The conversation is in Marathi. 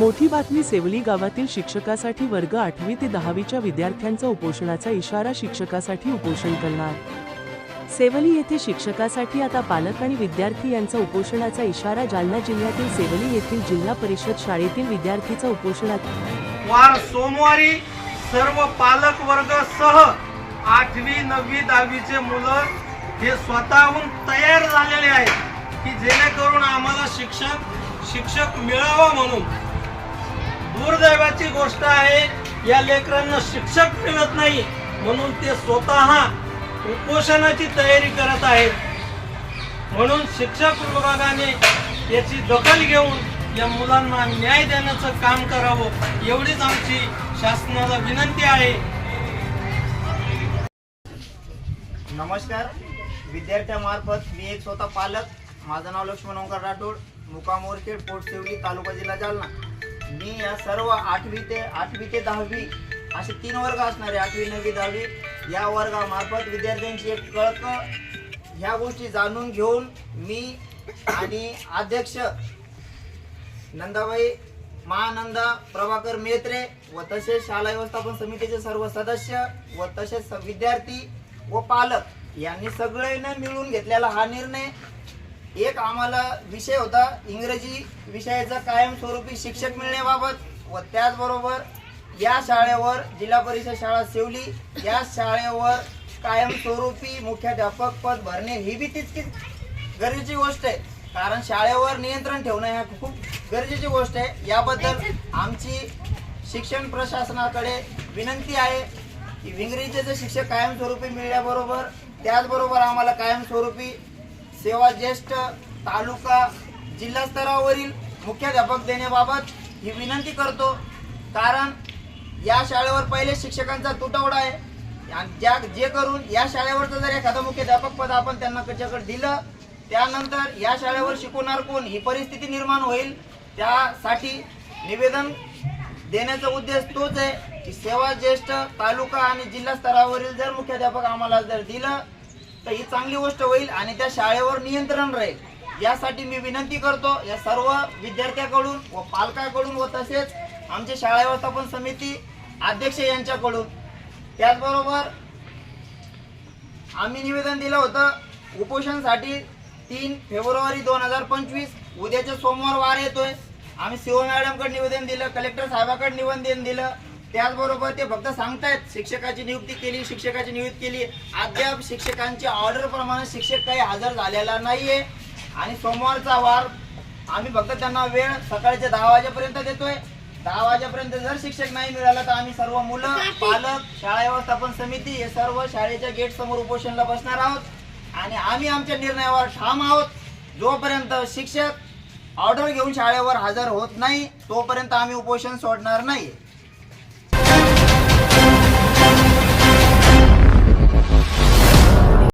मोठी बातमी सेवली गावातील शिक्षकासाठी वर्ग आठवी ते दहावीच्या विद्यार्थ्यांचा उपोषणाचा इशारा शिक्षकासाठी उपोषण करणार. सेवली येथे शिक्षकासाठी आता पालक आणि विद्यार्थी यांचा उपोषणाचा इशारा जालना जिल्ह्यातील सेवली येथील जिल्हा परिषद शाळेतील विद्यार्थीचा उपोषणात. वार सोमवारी सर्व पालक वर्ग सह आठवी नववी दहावीचे मुलं हे स्वतःहून तयार झालेले आहेत की जेणेकरून आम्हाला शिक्षक शिक्षक मिळावा म्हणून दुर्दैवाची गोष्ट आहे या लेकरांना शिक्षक मिळत नाही म्हणून ते स्वतः उपोषणाची तयारी करत आहेत. म्हणून शिक्षक विभागाने याची दखल घेऊन या मुलांना न्याय देण्याचं काम करावं एवढीच आमची शासनाला विनंती आहे. नमस्कार. विद्यार्थ्यामार्फत मी एक स्वतः पालक. माझं नाव लक्ष्मण ओंकार राठोड. मुकामोरखेड पोटसेवली तालुका जिल्हा जालना. मी या सर्व आठवी ते आठवी ते दहावी असे तीन वर्ग असणारे आठवी नववी दहावी या वर्गामार्फत विद्यार्थ्यांची एक कळक ह्या गोष्टी जाणून घेऊन मी आणि अध्यक्ष नंदाबाई महानंदा प्रभाकर मेत्रे व तसेच शाळा व्यवस्थापन समितीचे सर्व सदस्य व तसेच विद्यार्थी व पालक यांनी सगळ्यांना मिळून घेतलेला हा निर्णय एक आम्हाला विषय होता इंग्रजी विषयाचा कायमस्वरूपी शिक्षक मिळण्याबाबत व त्याचबरोबर या शाळेवर जिल्हा परिषद शाळा सेवली. या शाळेवर कायमस्वरूपी मुख्याध्यापक पद भरणे ही बी तितकीच गरजेची गोष्ट आहे. कारण शाळेवर नियंत्रण ठेवणं ह्या खूप गरजेची गोष्ट आहे. याबद्दल आमची शिक्षण प्रशासनाकडे विनंती आहे की विंगरीचे शिक्षक कायमस्वरूपी मिळण्याबरोबर त्याचबरोबर आम्हाला कायमस्वरूपी सेवा ज्येष्ठ तालुका जिल्हा स्तरावरील मुख्याध्यापक देण्याबाबत ही विनंती करतो. कारण या शाळेवर पहिले शिक्षकांचा तुटवडा आहे. आणि ज्या जे करून या शाळेवरचं जर एखादं मुख्याध्यापक पद आपण त्यांना कशाकडे दिलं त्यानंतर या शाळेवर शिकवणार कोण? ही परिस्थिती निर्माण होईल. त्यासाठी निवेदन देण्याचा उद्देश तोच आहे की सेवा ज्येष्ठ तालुका आणि जिल्हा स्तरावरील जर मुख्याध्यापक आम्हाला जर दिलं तर ही चांगली गोष्ट होईल आणि त्या शाळेवर नियंत्रण राहील. यासाठी मी विनंती करतो या सर्व विद्यार्थ्याकडून व पालकाकडून व तसेच आमचे शाळा व्यवस्थापन समिती अध्यक्ष यांच्याकडून. त्याचबरोबर आम्ही निवेदन दिलं होतं उपोषणसाठी तीन फेब्रुवारी दोन हजार पंचवीस उद्याच्या सोमवार वार येतोय. आम्ही सीओ मॅडमकडे निवेदन दिलं कलेक्टर साहेबाकडे निवेदन दिलं त्याचबरोबर ते फक्त सांगतायत शिक्षकाची नियुक्ती केली शिक्षकाची नियुक्ती केली. अद्याप शिक्षकांच्या ऑर्डर प्रमाणे शिक्षक काही हजर झालेला नाहीये. आणि सोमवारचा वार आम्ही फक्त त्यांना वेळ सकाळच्या दहा वाजेपर्यंत देतोय. दहा वाजेपर्यंत जर शिक्षक नाही मिळाला तर आम्ही सर्व मुलं पालक शाळा व्यवस्थापन समिती हे सर्व शाळेच्या गेट समोर उपोषणला बसणार आहोत. आणि आम्ही आमच्या निर्णयावर ठाम आहोत. जोपर्यंत शिक्षक ऑर्डर घेऊन शाळेवर हजर होत नाही तोपर्यंत आम्ही उपोषण सोडणार नाही Thank you.